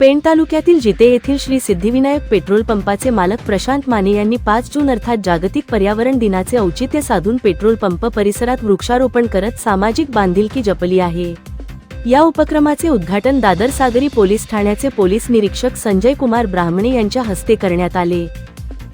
पेण तालुक्यातील जिते येथील श्री सिद्धिविनायक पेट्रोल पंपाचे मालक प्रशांत माने यांनी पाच जून अर्थात जागतिक पर्यावरण दिनाचे औचित्य साधून पेट्रोल पंप परिसरात वृक्षारोपण करत सामाजिक बांधिलकी जपली आहे. या उपक्रमाचे उद्घाटन दादर सागरी पोलीस ठाण्याचे पोलीस निरीक्षक संजय कुमार ब्राह्मणे यांच्या हस्ते करण्यात आले.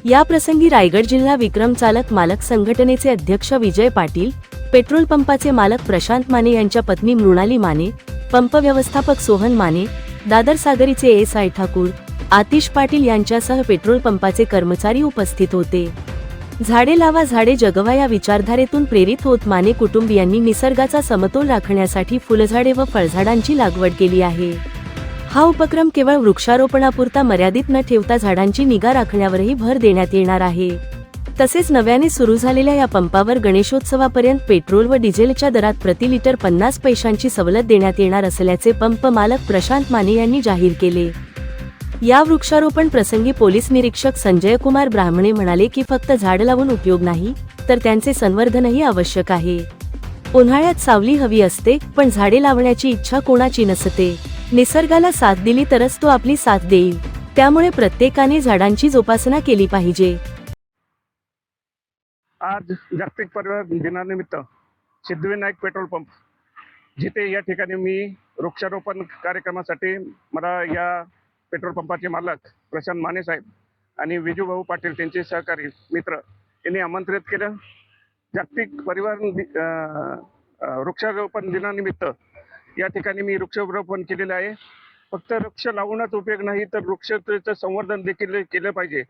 या प्रसंगी रायगड जिल्हा विक्रम चालक मालक संघटनेचे अध्यक्ष विजय पाटील पेट्रोल पंपाचे मालक प्रशांत माने यांच्या पत्नी मृणाली माने पंप व्यवस्थापक सोहन माने दादर सागरीचे एस आय ठाकूर आतिश पाटील यांच्यासह पेट्रोल पंपाचे कर्मचारी उपस्थित होते. झाडे लावा झाडे जगवा या विचारधारेतून प्रेरित होत माने कुटुंबियांनी निसर्गाचा समतोल राखण्यासाठी फुलझाडे व फळझाडांची लागवड केली आहे. हा उपक्रम केवळ वृक्षारोपणापुरता मर्यादित न ठेवता झाडांची निगा राखण्यावरही भर देण्यात येणार आहे. तसेच नव्याने सुरू झालेल्या या पंपावर गणेशोत्सवापर्यंत पेट्रोल व डिझेलच्या दरात प्रति लिटर पन्नास पैशांची सवलत देण्यात येणार असल्याचे पंप मालक प्रशांत माने यांनी जाहीर केले. या वृक्षारोपण प्रसंगी पोलीस निरीक्षक संजय कुमार ब्राह्मणे म्हणाले की फक्त झाड लावून उपयोग नाही तर त्यांचे संवर्धनही आवश्यक आहे. उन्हाळ्यात सावली हवी असते पण झाडे लावण्याची इच्छा कोणाची नसते. निसर्गाला साथ दिली तरच तो आपली साथ देईल. त्यामुळे प्रत्येकाने झाडांची जोपासना केली पाहिजे. आज जागतिक पर्यावरण दिनानिमित्त सिद्धिविनायक पेट्रोल पंप जिथे या ठिकाणी मी वृक्षारोपण कार्यक्रमासाठी मला या पेट्रोल पंपाचे मालक प्रशांत माने साहेब आणि विजूभाऊ पाटील त्यांचे सहकारी मित्र यांनी आमंत्रित केलं. जागतिक परिवहन वृक्षारोपण दिनानिमित्त या ठिकाणी मी वृक्षारोपण केलेलं आहे. फक्त वृक्ष लावूनच उपयोग नाही तर वृक्षतेचं संवर्धन देखील केलं पाहिजे.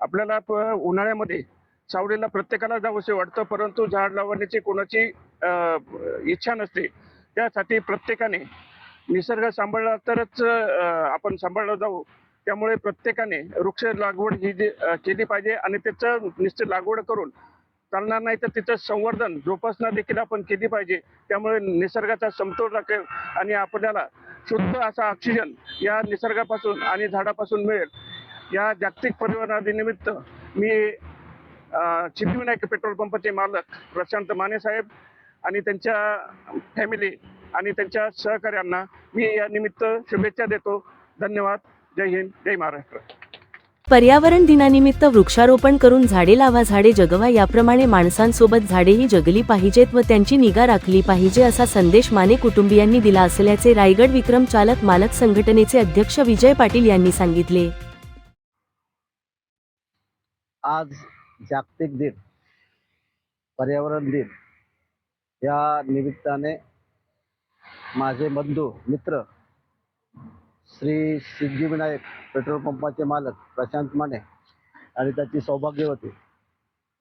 आपल्याला उन्हाळ्यामध्ये सावलीला प्रत्येकाला जावंसे वाटतं परंतु झाड लावण्याची कोणाची इच्छा नसते. त्यासाठी प्रत्येकाने निसर्ग सांभाळला तरच आपण सांभाळला जाऊ. त्यामुळे प्रत्येकाने वृक्ष लागवड ही जी केली पाहिजे आणि त्याचं निश्चित लागवड करून चालणार नाही तर तिचं संवर्धन जोपासना देखील आपण केली पाहिजे. त्यामुळे निसर्गाचा समतोल राखेल आणि आपल्याला शुद्ध असा ऑक्सिजन या निसर्गापासून आणि झाडापासून मिळेल. या जागतिक पर्यावरण दिनिमित्त मी सिद्धिविनायक पेट्रोल पंपाचे मालक प्रशांत माने साहेब आणि त्यांच्या फॅमिली आणि त्यांच्या सहकार्यांना मी या निमित्त शुभेच्छा देतो. धन्यवाद. जय हिंद. जय महाराष्ट्र. पर्यावरण दिनानिमित्त वृक्षारोपण करून झाडे लावा. झाडे जगवा. याप्रमाणे माणसांसोबत झाडेही जगली पाहिजेत व त्यांची निगा राखली पाहिजे असा संदेश माने कुटुंबियांनी दिला असल्याचे रायगड विक्रम चालक मालक संघटनेचे अध्यक्ष विजय पाटील यांनी सांगितले. आज जागतिक दिन पर्यावरण दिन या निमित्ताने माझे बंधू मित्र श्री सिद्धिविनायक पेट्रोल पंपाचे मालक प्रशांत माने आणि त्याची सौभाग्यवती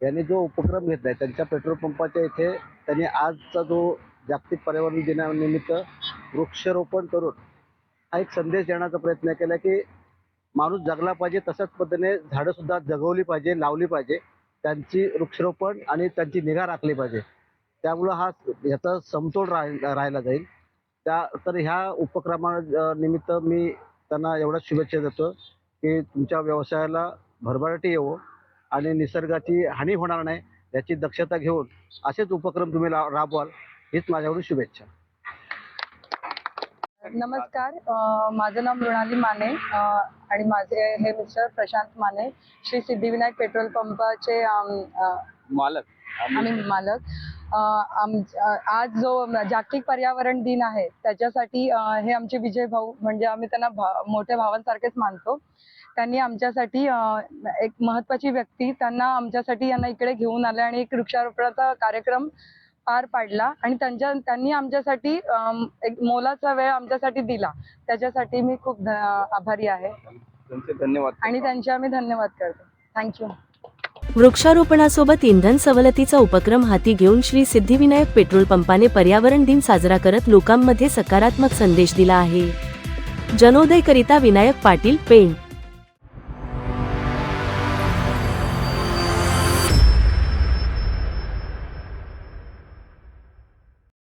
यांनी जो उपक्रम घेतला आहे त्यांच्या पेट्रोल पंपाच्या इथे त्यांनी आजचा जो जागतिक पर्यावरण दिनानिमित्त वृक्षारोपण करून हा एक संदेश देण्याचा प्रयत्न केला की माणूस जगला पाहिजे तशाच पद्धतीने झाडंसुद्धा जगवली पाहिजे लावली पाहिजे. त्यांची वृक्षरोपण आणि त्यांची निगा राखली पाहिजे. त्यामुळं हा ह्याचा समतोल राह राहिला जाईल. त्या तर ह्या उपक्रमा निमित्त मी त्यांना एवढ्याच शुभेच्छा देतो की तुमच्या व्यवसायाला भरभराटी येवो आणि निसर्गाची हानी होणार नाही याची दक्षता घेऊन असेच उपक्रम तुम्ही रा- राबवाल हीच माझ्याकडून शुभेच्छा. नमस्कार. माझं नाव मृणाली माने आणि माझे हे मिस्टर प्रशांत माने श्री सिद्धिविनायक पेट्रोल पंपाचे मालक. आम्ही मालक. आज जो जागतिक पर्यावरण दिन आहे त्याच्यासाठी हे आमचे विजय भाऊ म्हणजे आम्ही त्यांना भा मोठ्या भावांसारखेच मानतो. त्यांनी आमच्यासाठी एक महत्त्वाची व्यक्ती त्यांना आमच्यासाठी यांना इकडे घेऊन आले आणि एक वृक्षारोपणाचा कार्यक्रम पार पाडला आणि त्यांच्या त्यांनी आमच्यासाठी एक मोलाचा वेळ आमच्यासाठी दिला. त्याच्यासाठी मी खूप आभारी आहे. त्यांचे धन्यवाद. आणि त्यांचे आम्ही धन्यवाद करतो. थँक्यू वृक्षारोपणासोबत इंधन सवलतीचा उपक्रम हाती घेऊन श्री सिद्धिविनायक पेट्रोल पंपाने पर्यावरण दिन साजरा करत लोकांमध्ये सकारात्मक संदेश दिला आहे. जनोदयकरिता विनायक पाटील पेण.